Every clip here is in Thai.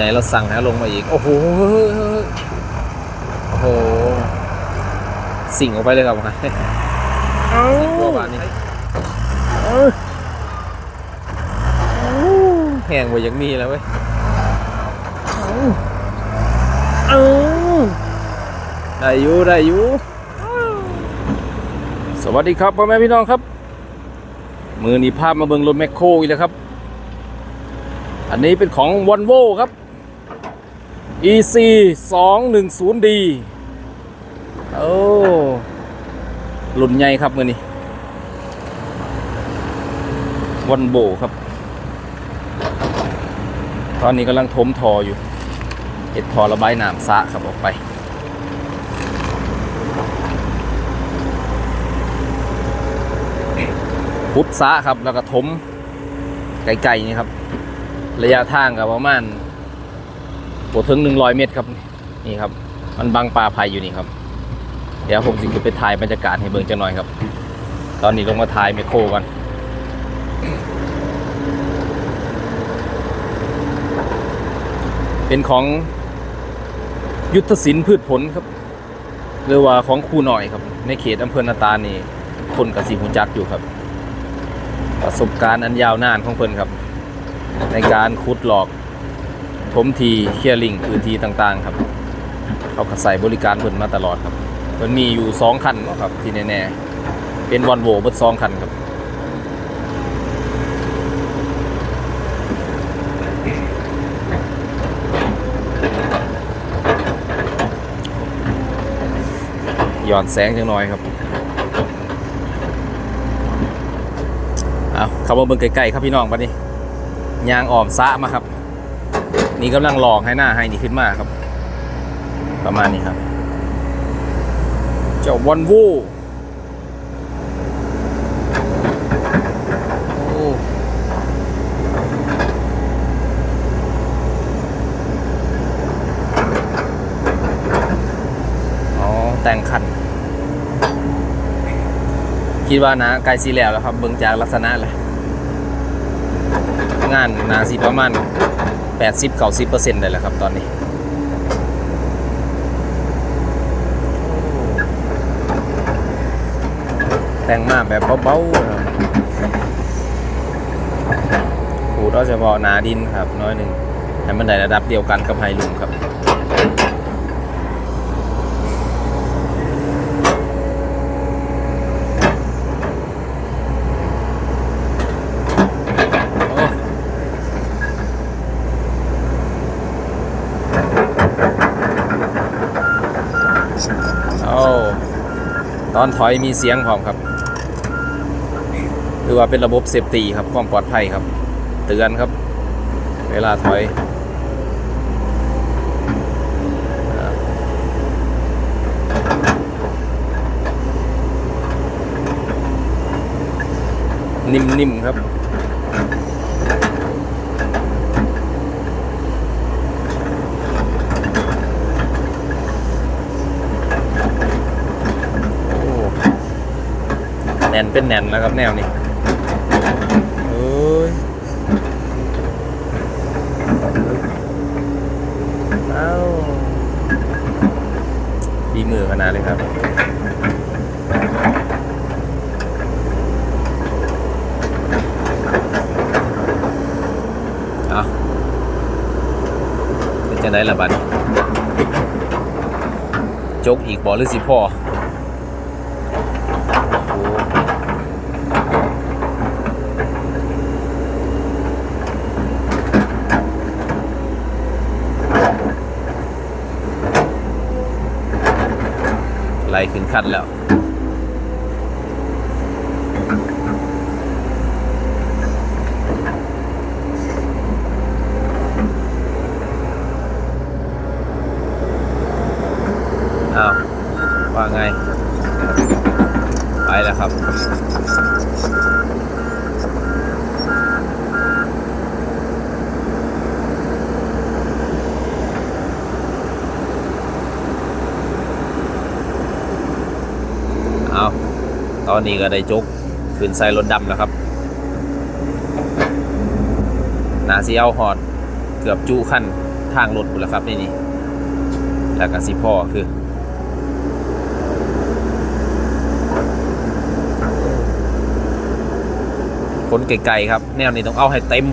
หญ่เราสั่งให้เอาลงมาอีก โอ้โหโอ้โหสิ่งออกไปเลยครับสิ่งตัวบานนี้แห้งไปอย่างนี้แล้วเว้ยได้อยู่ได้อยู่สวัสดีครับพ่อแม่พี่น้องครับ มือนี้ภาพมาเบิ่งรถแมคโครอีกแล้วครับ อันนี้เป็นของ v o l v o ครับ EC 2 1 0 D โอ้รุ่นใหญ่ครับมือนี้วันโบครับ ตอนนี้กำลังทมทออยู่เห็ดทอระบายน้ำสะครับออกไปพุทธสะครับแล้วก็ถมไกลๆนี่ครับ ระยะทางกับประมาณ โถึงหนึ่งร้อยเมตรครับ นี่ครับ มันบังป่าไผ่อยู่นี่ครับ เดี๋ยวผมสิขึ้นไปถ่ายบรรยากาศให้เบิ่งจังหน่อยครับ ตอนนี้ลงมาถ่ายไมโครกันเป็นของยุทธศิลป์พืชผลครับหรือว่าของครูหน่อยครับ ในเขตอำเภอนาตานี่คนกับสีหูจักอยู่ครับ ประสบการณ์อันยาวนานของเพิ่นครับ ในการขุดหลอก ถมทีเคลียร์ลิงพื้นที่ต่างๆครับ เขาก็ใส่บริการเพิ่นมาตลอดครับมันมีอยู่สองคันนะครับที่แน่ๆเป็นวันโวเบิดสองคันครับย้อนแสงจังหน่อยครับเอาข้ามาเบิ่งใกล้ๆครับพี่น้องบัดนี้ยางอ่อมซะมาครับ นี่กำลังหลอกให้หน้าให้นี่ขึ้นมาครับ ประมาณนี้ครับ เจ้าวันวูโอ้อ๋อแต่งคัน คิดว่านะใกล้สีแล้วแล้วครับ เบิ่งจากลักษณะเลย งานนาสิประมาณ 80 90%ได้แหละครับตอนนี้แต่งมาแบบเบาๆขูดเอาเฉพาะนาดินครับ น้อยหนึ่งให้มันได้ระดับเดียวกันกับไฮลุมครับ อนถอยมีเสียงพร้อมครับคือว่าเป็นระบบเซฟตี้ครับความปลอดภัยครับ เตือนครับ เวลาถอยนิ่มๆครับ แน่นเป็นแน่นแล้วครับแนวนี้เอ้ยเอ้าดีมือขนาดเลยครับเอาเป็นจะได้ละบัดจกอีกบอหรือสิพ่อ ไล่ขึ้นคัดแล้ว ว่าไง ไปแล้วครับ เอา ตอนนี้ก็ได้จกขึ้นใส่รถดำแล้วครับนาซีเอาหอดเกือบจุคันทางรถหมดแล้วครับนี่นี่แล้วก็สิพ่อคือคนไกลๆครับ แนวนี้ต้องเอาให้เต็ม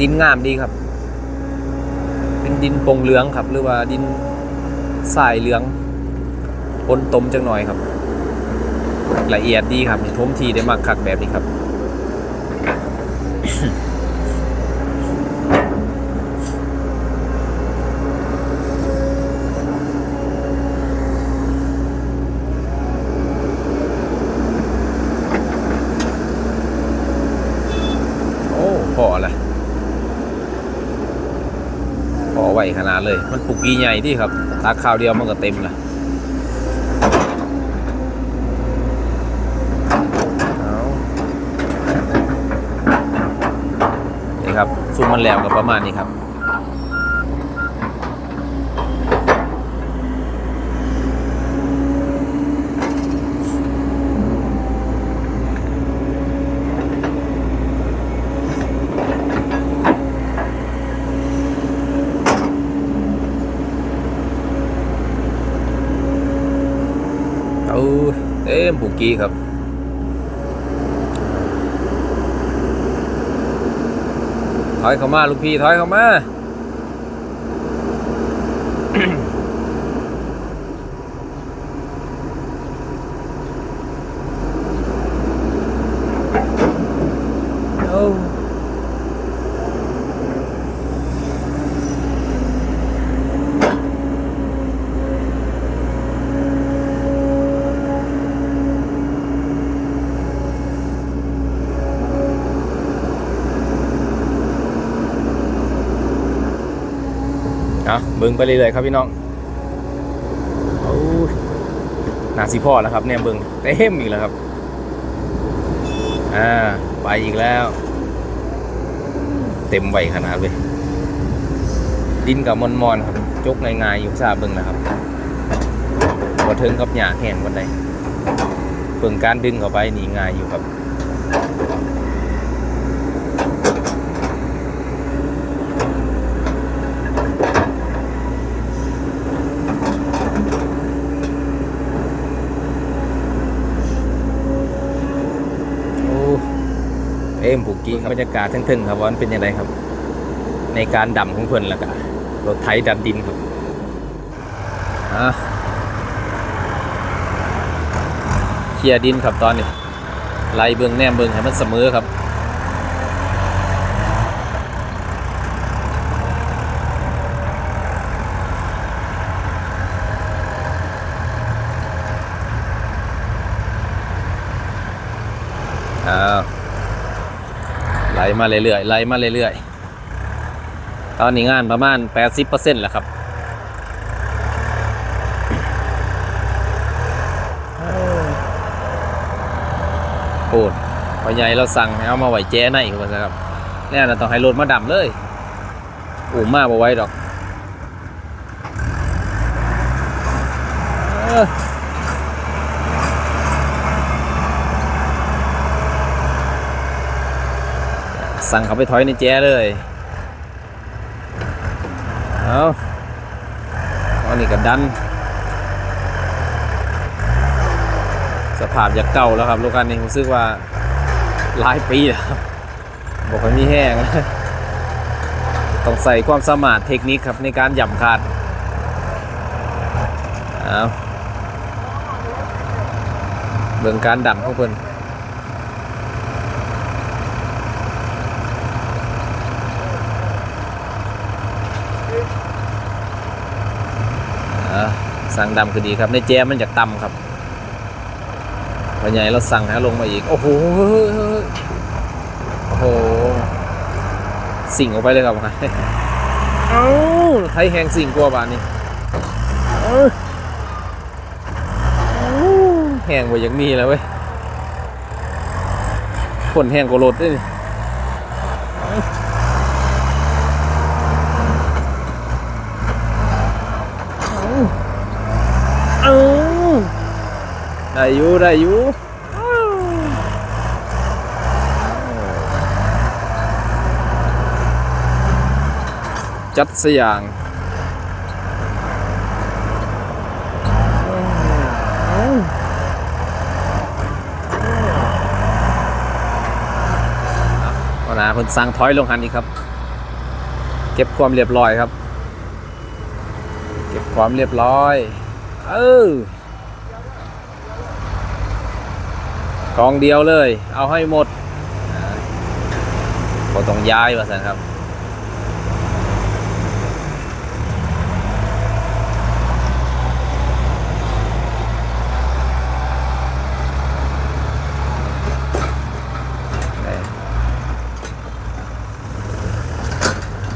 ดินงามดีครับ เป็นดินปงเหลืองครับ หรือว่าดินสายเหลืองปนตมจังหน่อยครับ ละเอียดดีครับนี่ทมทีได้มากคักแบบนี้ครับ โอ้พอละพอไหวขนาดเลย มันปุกกีใหญ่ที่ครับตาข้าวเดียวมันก็เต็มละเอานี่ ครับซุมมันแล้วกับประมาณนี้ครับเอาเต็มปุกกี้ครับ ถอยเข้ามาลูกพี่ถอยเข้ามา เบิ่งไปเรื่อยๆครับพี่น้องอ้ยนาสีพ่อแล้วครับเนี่ยเบิ่งเต็มอีกแล้วครับ อ่า ไปอีกแล้ว เต็มไวขนาดเลย ดินกับมอนมอนครับ จกง่ายๆอยู่ทราบเบิ่งนะครับบ่ถึงกับหยาแห้งวันใดเบิ่งการดึงเข้าไปนี่ง่ายอยู่ครับ โอ้ เอ็มผูกกี้ครับบรรยากาศทึ่งๆครับว่ามันเป็นยังไงครับ ในการดำของเพิ่นล้วก็รถไถดันดินครับเคลียร์ดินครับตอนนี้ไล่เบื้องแนมเบื้องให้มันเสมอครับ อ้าวไหล มาเรื่อยๆไหลมาเรื่อยๆ ตอนนี้งานประมาณ 80%แล้วครับโอ้พอใหญ่เราสั่งให้เอามาไหวแจ้ในครับนะครับเนี่ยนะต้องให้รถมาดำเลยอูมาบ่ไว้ดอก เออ สั่งเขาไปถอยในแจเลยเอาอันนี้ก็ดัน สภาพอยากเก่าแล้วครับลูกคันนี้ผมซื้อว่าหลายปีแล้วบอกว่ามีแห้งต้องใส่ความสามารถเทคนิคครับในการหย่ำคาดเอาเบิ่งการดันของเพิ่น สั่งดำคือดีครับ ในแจมมันจากต่ำครับพอใหญ่เราสั่งให้ลงมาอีก โอ้โหโอ้โหสิ่งออกไปเลยครับเอ้าไทยแหงสิ่งกลัวบานนี้เอ้าเอ้าแหงกว่าอย่างนี้แล้วเว้ยคนแหงกว่ารถด้วยนี่เอ้าได้ อยู่ได้อยู่จัดสยางเอานาคนสั่งถอยลงหันอีกครับ เก็บความเรียบร้อยครับ เก็บความเรียบร้อย เออ กองเดียวเลย เอาให้หมดก็ต้องย้ายว่าสันครับ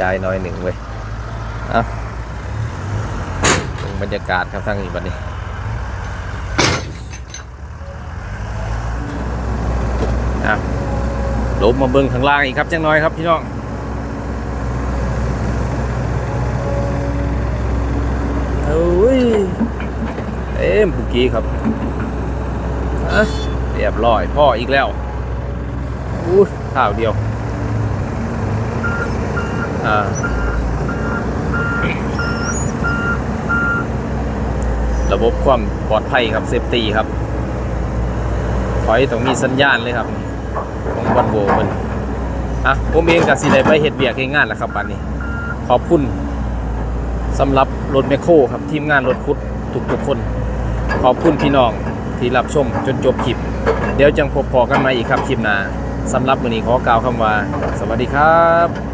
ย้ายน้อยหนึ่งเว้ย เอาดูบรรยากาศครับทางนี้บัดนี้ อะ ลบมาเบิ่งข้างล่างอีกครับจังน้อยครับพี่น้องเอ้ยเอ็มปุกี้ครับอะเรียบร้อยพ่ออีกแล้วอู้ข้าวเดียวอ่าระบบความปลอดภัยครับเซฟตี้ครับถอยต้องมีสัญญาณเลยครับ ของวันโวมันอะผมเองกับสิได้ไปเห็ดเบียกเองงานแล้วครับบัดนี้ ขอบคุณสำหรับรถแมคโครครับ ทีมงานรถคุดทุกๆคน ขอบคุณพี่น้องที่รับชมจนจบคลิป เดี๋ยวจังพบพอกันใหมาอีกครับคลิปหน้าสำหรับวันนี้ขอกล่าวคำว่า สวัสดีครับ